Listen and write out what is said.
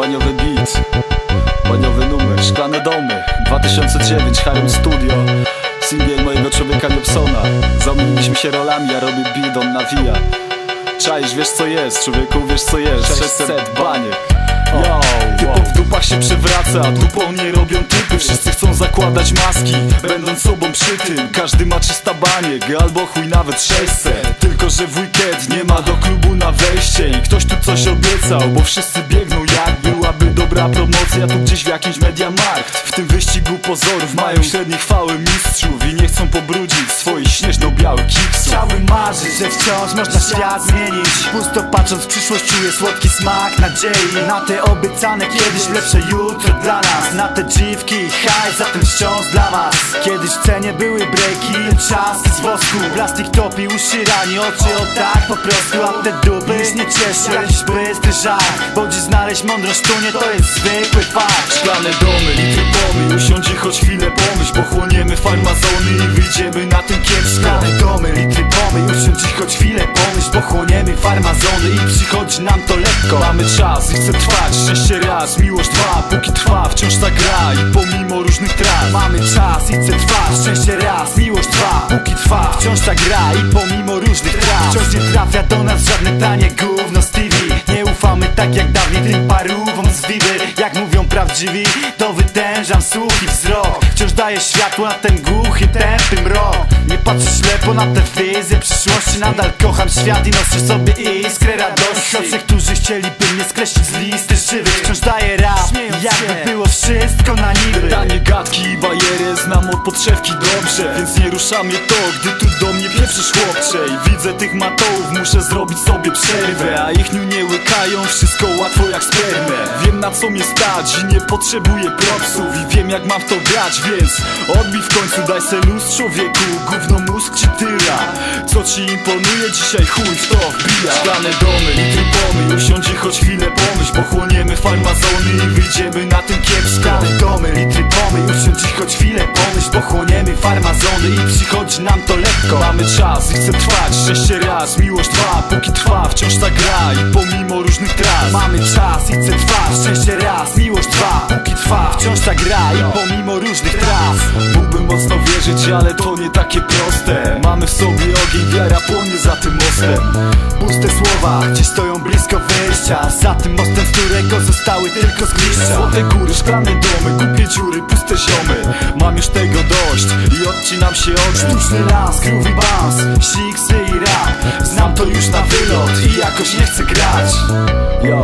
Baniowy beat, baniowy numer, szklane domy. 2009, Harem Studio. Singiel mojego człowieka Jobsona Zamieniliśmy się rolami, ja robię beat, on nawija. Czaisz, wiesz co jest, człowieku, wiesz co jest. 600 baniek. Yo, typo w dupach się przewraca, dupą nie robią typy. Wszyscy zakładać maski Będąc sobą przy tym. Każdy ma 300 baniek Albo chuj nawet 600 Tylko, że w weekend nie ma do klubu na wejście I ktoś tu coś obiecał Bo wszyscy biegną jak byłaby dobra promocja Tu gdzieś w jakimś Mediamarkt W tym wyścigu pozorów mają średnie chwały mistrzów I nie chcą pobrudzić swoich śnieżno-białych kiksów. Chciałbym marzyć, że wciąż można świat zmienić. Pusto patrząc w przyszłość czuję słodki smak nadziei. Na te obiecane kiedyś lepsze jutro dla nas. Na te dziwki i hajs, zatem wciąż dla was. Kiedyś w cenie były breaki, czas z wosku. Plastik topi uszy rani, oczy o tak po prostu A te dupy już nie cieszą, jakiś bystry żart Bo dziś znaleźć mądrość tu nie to jest zwykły fakt. Szklane domy, litry pomy Usiądź i choć chwilę pomyśl Pochłoniemy farmazony i wyjdziemy na tym kiepsko. Szklane domy, litry pomy, usiądź i choć chwilę pomyśl Pochłoniemy farmazony i przychodzi nam to lekko. Mamy czas i chce trwać Szczęście raz, miłość dwa Póki trwa, wciąż ta gra I pomimo różnych tras Mamy czas i chce trwać Szczęście raz, miłość dwa. Póki trwa, wciąż ta gra I pomimo różnych tras Wciąż nie trafia do nas żadne tanie gówno z TV Nie ufamy tak jak dawniej tym parówom z Viby Jak mówią prawdziwi, to wytężam słuch i wzrok. Wciąż daję światło na ten głuchy, tępy mrok. Nie patrzę ślepo na te wizje przyszłości Nadal kocham świat i noszę sobie iskrę radości. Choć którzy chcieliby mnie skreślić z listy żywych Wciąż daję rap, jakby było wszystko na niby. Tanie gadki i bajery znam od podszewki dobrze Więc nie rusza mnie to, gdy tu do mnie pieprzysz chłopcze. I widzę tych matołów, muszę zrobić sobie przerwę. A ich nie łykają, wszystko łatwo jak spermę. Wiem na co mnie stać i nie potrzebuję propsów. I wiem jak mam w to grać, więc odbij w końcu Daj se luz człowieku, gówno mózg ci tyra. Co ci imponuje, dzisiaj chuj w to wbija. Szklane domy, litry pomy, usiądź i choć chwilę pomyśl Pochłoniemy farmazony i wyjdziemy na tym kiepsko. Szklane domy, litry pomy Usiądź i choć chwilę pomyśl Pochłoniemy farmazony i przychodzi nam to lekko. Mamy czas i chce trwać Szczęście raz, miłość dwa Póki trwa, wciąż ta gra I pomimo różnych tras. Mamy czas i chce trwać Szczęście raz, miłość dwa Póki trwa, wciąż ta gra I pomimo różnych tras wierzyć, ale to nie takie proste. Mamy w sobie ogień, wiara płonie za tym mostem. Puste słowa, gdzie stoją blisko wejścia. Za tym mostem, z którego zostały tylko zgliszcza. Złote góry, szklane domy, głupie dziury, puste ziomy. Mam już tego dość i odcinam się od Sztuczny las, groovy bass, siksy i rap. Znam to już na wylot i jakoś nie chcę grać. Yo.